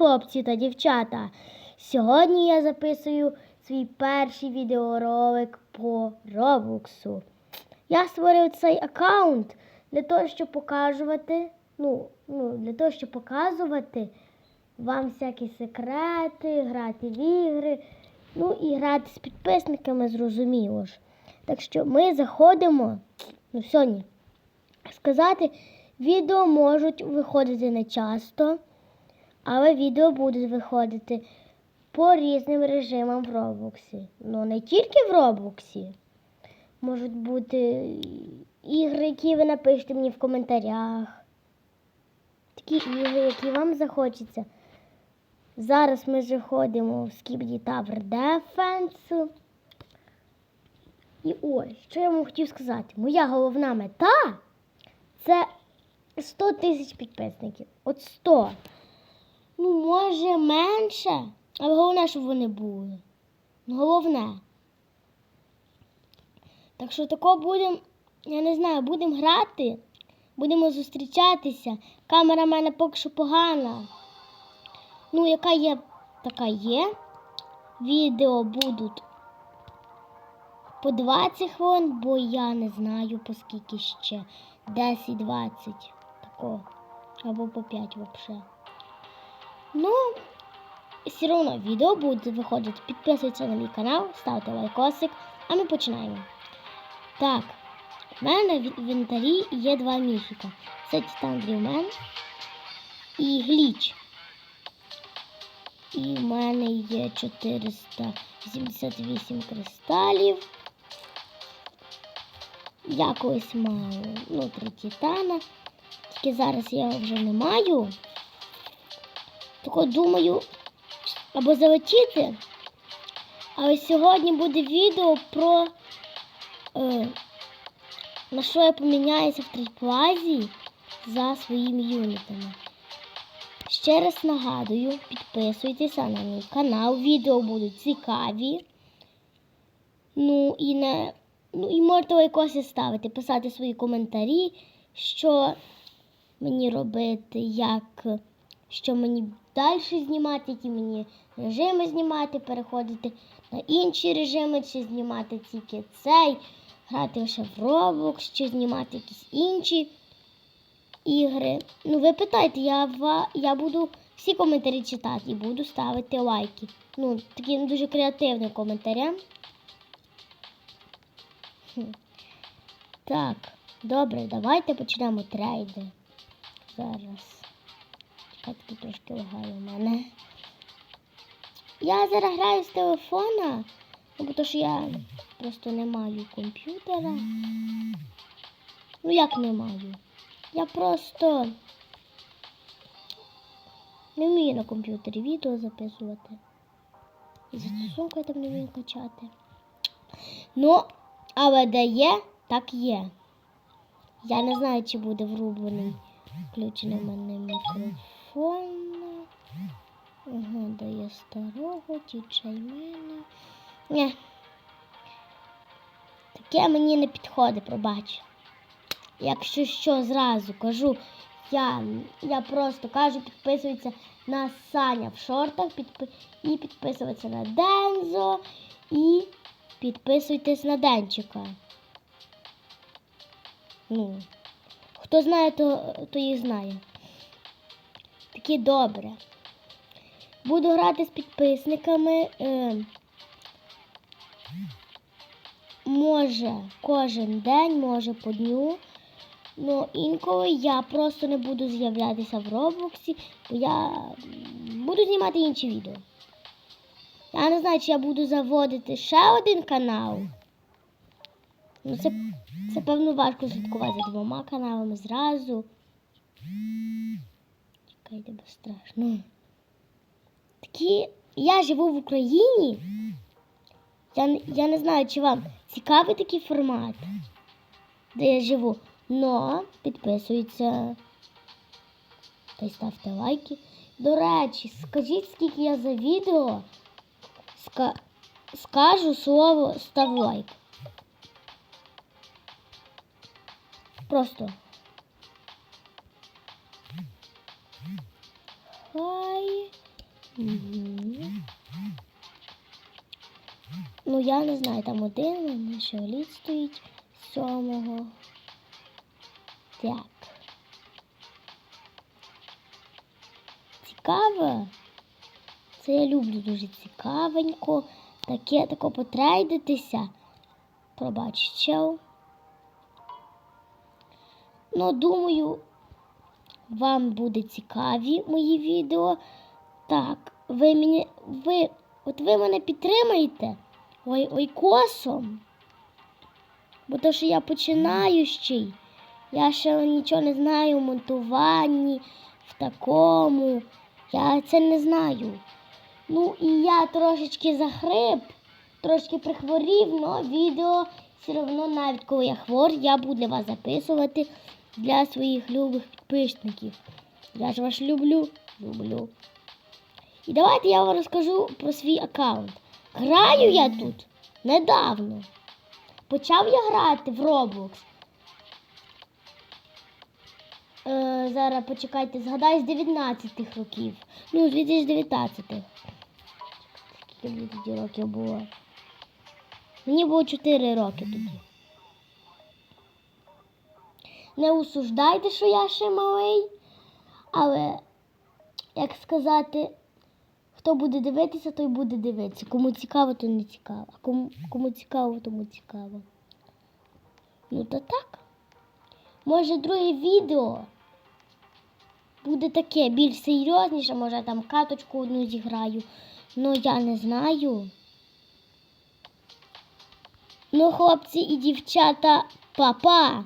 хлопці та дівчата! Сьогодні я записую свій перший відеоролик по Роблоксу. Я створив цей аккаунт для того, щоб показувати, ну, ну, для того, щоб показувати вам всякі секрети, грати в ігри, ну і грати з підписниками, зрозуміло ж. Так що ми заходимо, ну сьогодні сказати, відео можуть виходити не часто, але відео будуть виходити по різним режимам в Роблоксі. Ну не тільки в Роблоксі. Можуть бути ігри, які ви напишете мені в коментарях. Такі ігри, які вам захочеться. Зараз ми заходимо в Skibidi Tower Defense. І ось, що я вам хотів сказати. Моя головна мета це 100 тисяч підписників. От 100. Ну, може, менше. Але головне, щоб вони були. Ну, Головне. Так що тако будемо, я не знаю, будемо грати, будемо зустрічатися. Камера в мене поки що погана. Ну, яка є, така є. Відео будуть по 20 хвилин, бо я не знаю по скільки ще. 10-20 такого. Або по 5 взагалі. Ну, все одно відео буде виходити. Підписуйтесь на мій канал, ставте лайкосик, а ми починаємо. Так, в мене в інвентарі є два міфіка. Це Титан Дрівмен і Гліч. І в мене є 478 кристалів. Я колись маю ну, три титана. Тільки зараз я його вже не маю. Тільки думаю або залетіти. Але сьогодні буде відео про е, на що я поміняюся в трейплазі за своїми юнітами. Ще раз нагадую, підписуйтеся на мій канал, відео будуть цікаві. Ну і не, ну і можете лайкоси ставити, писати свої коментарі, що мені робити, як, що мені далі знімати, які мені режими знімати, переходити на інші режими, чи знімати тільки цей, грати лише в Roblox, чи знімати якісь інші ігри. Ну, ви питайте, я, я буду всі коментарі читати і буду ставити лайки. Ну, таким дуже креативним коментарям. Хм. Так, добре, давайте почнемо трейди. Зараз. Чекайте, тут трошки лагає у мене. Я зараз граю з телефона, ну, тому що я просто не маю комп'ютера. Ну як не маю? Я просто не вмію на комп'ютері відео записувати. І застосунку я там не вмію качати. Ну, але де є, так є. Я не знаю, чи буде врублений включений в мене мікрофон. Ага, де є старого, діджеймена. Ні. Таке мені не підходить, пробач. Якщо що, зразу кажу, я, я просто кажу, підписуйтесь на Саня в шортах підпи... і підписуйтесь на Дензо і підписуйтесь на Денчика. Ну, хто знає, то, то і знає. Такі добре. Буду грати з підписниками. Е, може кожен день, може по дню. Ну, інколи я просто не буду з'являтися в Роблоксі, бо я буду знімати інші відео. Я не знаю, чи я буду заводити ще один канал. Ну, це, це певно важко слідкувати двома каналами зразу. Чекайте, бо страшно. Такі. Я живу в Україні. Я, я не знаю, чи вам цікавий такий формат, де я живу. Но підписуйтеся та й ставте лайки. До речі, скажіть, скільки я за відео ска... скажу слово став лайк. Просто. Ну, я не знаю, там один, ще лід стоїть сьомого. Так. Цікаво. Це я люблю дуже цікавенько. Таке тако потрейдитися. Пробач, чел. Ну, думаю, вам буде цікаві мої відео. Так, ви мені. Ви. От ви мене підтримаєте ой, ойкосом. Бо то, що я починаючий. Я ще нічого не знаю в монтуванні, в такому. Я це не знаю. Ну і я трошечки захрип, трошки прихворів, але відео все одно, навіть коли я хвор, я буду для вас записувати для своїх любих підписників. Я ж вас люблю, люблю. І давайте я вам розкажу про свій аккаунт. Граю я тут недавно. Почав я грати в Roblox. Е, зараз почекайте, згадаю з 19 років. Ну, з 2019. Скільки мені тоді років було? Мені було 4 роки тоді. Не осуждайте, що я ще малий, але, як сказати, хто буде дивитися, той буде дивитися. Кому цікаво, то не цікаво. А кому, кому цікаво, тому цікаво. Ну то так. Може, друге відео буде таке більш серйозніше, може там каточку одну зіграю. Ну я не знаю. Ну, хлопці і дівчата, па-па!